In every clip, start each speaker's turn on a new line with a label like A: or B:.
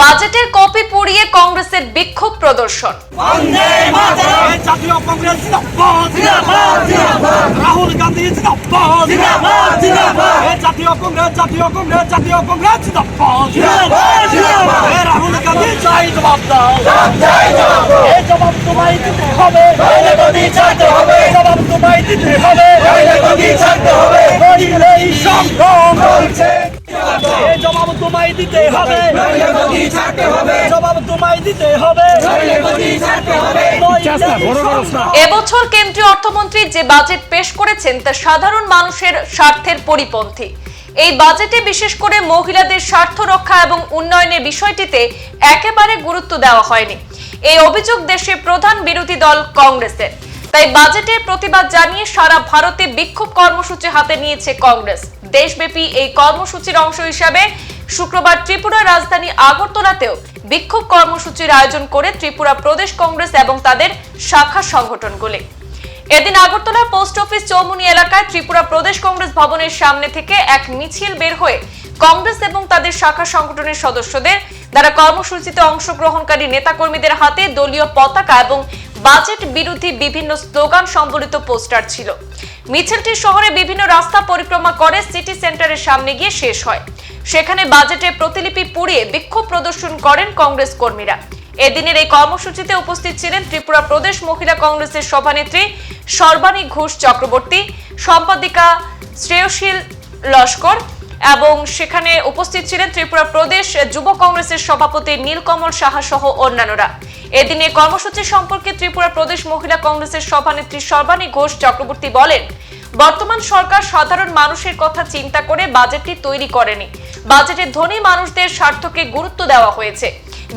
A: বাজেটের কপি পুড়িয়ে কংগ্রেসের বিক্ষোভ প্রদর্শন।
B: এই জাতীয় কংগ্রেস জিন্দাবাদ রাহুল গান্ধী জিন্দাবাদ এই জাতীয় কংগ্রেস জাতীয় কংগ্রেস জাতীয় কংগ্রেস জিন্দাবাদ রাহুল গান্ধী চাই জবাব দাও এই জবাব তোমায় হবে। জবাব তোমায় দিতে হবে। জবাব তোমায় দিতে হবে।
A: এবছর কেন্দ্রীয় অর্থমন্ত্রী যে বাজেট পেশ করেছেন তা সাধারণ মানুষের স্বার্থের পরিপন্থী। এই বাজেটে বিশেষ করে মহিলাদের স্বার্থ রক্ষা এবং উন্নয়নের বিষয়টিতে একেবারে গুরুত্ব দেওয়া হয়নি। এই অভিযোগ দেশের প্রধান বিরোধী দল কংগ্রেসের। তাই বাজেটের প্রতিবাদ জানিয়ে সারা ভারতে বিক্ষোভ কর্মসূচি হাতে নিয়েছে কংগ্রেস। দেশব্যাপী এই কর্মসূচির অংশ হিসাবে শুক্রবার ত্রিপুরার রাজধানী আগরতলাতেও বিক্ষোভ কর্মসূচির আয়োজন করে ত্রিপুরা প্রদেশ কংগ্রেস এবং তাদের শাখা সংগঠনগুলি। এদিন আগরতলার পোস্ট অফিস চৌমুনি এলাকায় ত্রিপুরা প্রদেশ কংগ্রেস ভবনের সামনে থেকে এক মিছিল বের হয়ে কংগ্রেস এবং তাদের শাখা সংগঠনের সদস্যদের দ্বারা কর্মসূচিতে অংশগ্রহণকারী নেতাকর্মীদের হাতে দলীয় পতাকা এবং বাজেট বিরোধী বিভিন্ন স্লোগান সম্বলিত পোস্টার ছিল। মিছিলটি শহরে বিভিন্ন রাস্তা পরিক্রমা করে সিটি সেন্টারের সামনে গিয়ে শেষ হয়। সেখানে বাজেটের প্রতিলিপি পুড়িয়ে বিক্ষোভ প্রদর্শন করেন কংগ্রেস কর্মীরা। এদিনের এই কর্মসূচিতে উপস্থিত ছিলেন ত্রিপুরা প্রদেশ মহিলা কংগ্রেসের সভানেত্রী সর্বাণী ঘোষ চক্রবর্তী, সম্পাদিকা শ্রেয়শীল লস্কর এবং সেখানে উপস্থিত ছিলেন ত্রিপুরা প্রদেশ যুব কংগ্রেসের সভাপতি নীলকমল সাহা সহ অন্যান্যরা। এদিনে কর্মসূচি সম্পর্কে ত্রিপুরা প্রদেশ মহিলা কংগ্রেসের সভানেত্রী সর্বাণী ঘোষ চক্রবর্তী বলেন, বর্তমান সরকার সাধারণ মানুষের কথা চিন্তা করে বাজেটটি তৈরি করেনি। বাজেটে ধনী মানুষদের স্বার্থকে গুরুত্ব দেওয়া হয়েছে।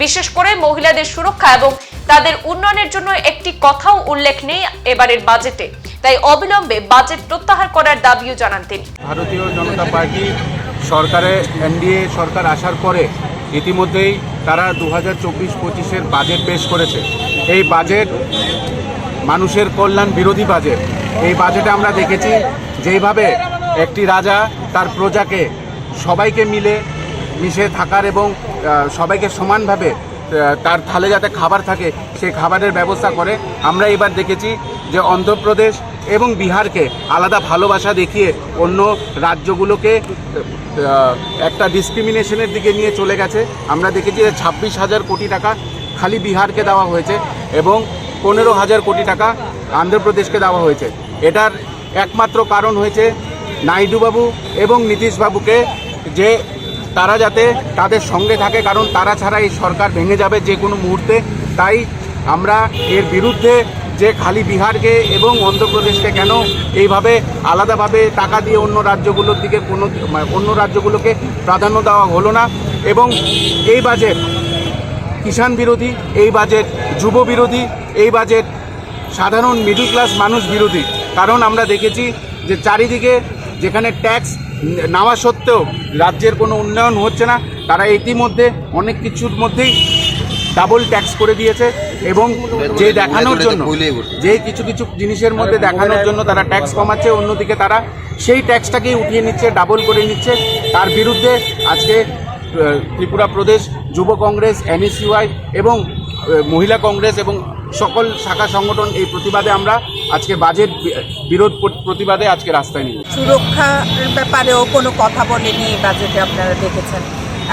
A: বিশেষ করে মহিলাদের সুরক্ষা এবং তাদের উন্নয়নের জন্য একটি কথাও উল্লেখ নেই এবারের বাজেটে। তাই অবিলম্বে বাজেট প্রত্যাহার করার দাবিও জানান তিনি।
C: ভারতীয় জনতা পার্টি সরকারে, এনডিএ সরকার আসার পরে ইতিমধ্যেই তারা দু হাজার চব্বিশ পঁচিশের বাজেট পেশ করেছে। এই বাজেট মানুষের কল্যাণ বিরোধী বাজেট। এই বাজেটে আমরা দেখেছি যেইভাবে একটি রাজা তার প্রজাকে সবাইকে মিলে মিশে থাকার এবং সবাইকে সমানভাবে তার থালে যাতে খাবার থাকে সেই খাবারের ব্যবস্থা করে। আমরা এবার দেখেছি যে অন্ধ্রপ্রদেশ এবং বিহারকে আলাদা ভালোবাসা দেখিয়ে অন্য রাজ্যগুলোকে একটা ডিসক্রিমিনেশনের দিকে নিয়ে চলে গেছে। আমরা দেখেছি যে ছাব্বিশ হাজার কোটি টাকা খালি বিহারকে দেওয়া হয়েছে এবং পনেরো হাজার কোটি টাকা আন্ধ্রপ্রদেশকে দেওয়া হয়েছে। এটার একমাত্র কারণ হয়েছে নাইডুবাবু এবং নীতিশবাবুকে যে তারা যাতে তাদের সঙ্গে থাকে, কারণ তারা ছাড়া এই সরকার ভেঙে যাবে যে কোনো মুহূর্তে। তাই আমরা এর বিরুদ্ধে যে খালি বিহারকে এবং অন্ধ্রপ্রদেশকে কেন এইভাবে আলাদাভাবে টাকা দিয়ে অন্য রাজ্যগুলোর দিকে কোনো মানে অন্য রাজ্যগুলোকে প্রাধান্য দেওয়া হলো না এবং এই বাজেট কিষাণ বিরোধী, এই বাজেট যুব বিরোধী, এই বাজেট সাধারণ মিডল ক্লাস মানুষ বিরোধী। কারণ আমরা দেখেছি যে চারিদিকে যেখানে ট্যাক্স নেওয়া সত্ত্বেও রাজ্যের কোনো উন্নয়ন হচ্ছে না। তারা ইতিমধ্যে অনেক কিছুর মধ্যেই ডাবল ট্যাক্স করে দিয়েছে এবং যে দেখানোর জন্য যে কিছু কিছু জিনিসের মধ্যে দেখানোর জন্য তারা ট্যাক্স কমাচ্ছে, অন্যদিকে তারা সেই ট্যাক্সটাকেই উঠিয়ে নিচ্ছে ডাবল করে নিচ্ছে। তার বিরুদ্ধে আজকে ত্রিপুরা প্রদেশ, যুব কংগ্রেস এনএসইউআই এবং মহিলা কংগ্রেস এবং সকল শাখা সংগঠন এই প্রতিবাদে আমরা আজকে বাজেট বিরোধ প্র- প্রতিবাদে আজকে রাস্তায় নিয়ে
D: সুরক্ষার ব্যাপারেও কোনো কথা বলেনি বাজেটে আপনারা দেখেছেন।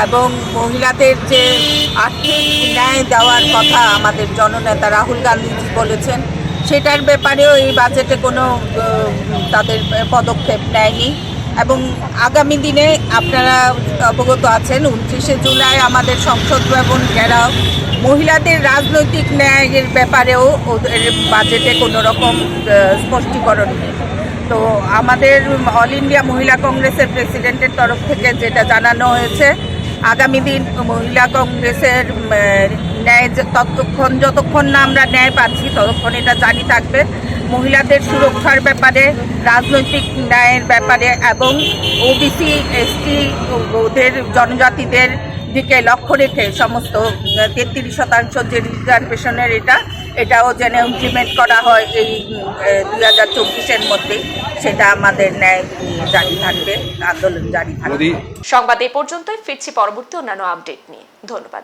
D: এবং মহিলাদের যে আর্থিক ন্যায় দেওয়ার কথা আমাদের জননেতা রাহুল গান্ধীজি বলেছেন, সেটার ব্যাপারেও এই বাজেটে কোনো তাদের পদক্ষেপ নেয়নি। এবং আগামী দিনে আপনারা অবগত আছেন, উনত্রিশে জুলাই আমাদের সংসদ ভবন ঘেরাও। মহিলাদের রাজনৈতিক ন্যায়ের ব্যাপারেও ওদের বাজেটে কোনো রকম স্পষ্টীকরণ নেই। তো আমাদের অল ইন্ডিয়া মহিলা কংগ্রেসের প্রেসিডেন্টের তরফ থেকে যেটা জানানো হয়েছে, আগামী দিন মহিলা কংগ্রেসের ন্যায় ততক্ষণ, যতক্ষণ না আমরা ন্যায় পাচ্ছি, ততক্ষণ এটা জারি থাকবে। মহিলাদের সুরক্ষার ব্যাপারে, রাজনৈতিক ন্যায়ের ব্যাপারে এবং ওবিসি, এসটি ওদের জনজাতিদের দিকে লক্ষ্য রেখে সমস্ত তেত্রিশ শতাংশ যে রিজার্ভেশনের এটা এটাও যেন ইমপ্লিমেন্ট করা হয় এই দুই হাজার চব্বিশের মধ্যে সেটা আমাদের ন্যায় জারি থাকবে আন্দোলন জারি থাকবে।
A: সংবাদ এই পর্যন্তই ফিরছি পরবর্তী অন্যান্য আপডেট নিয়ে। ধন্যবাদ।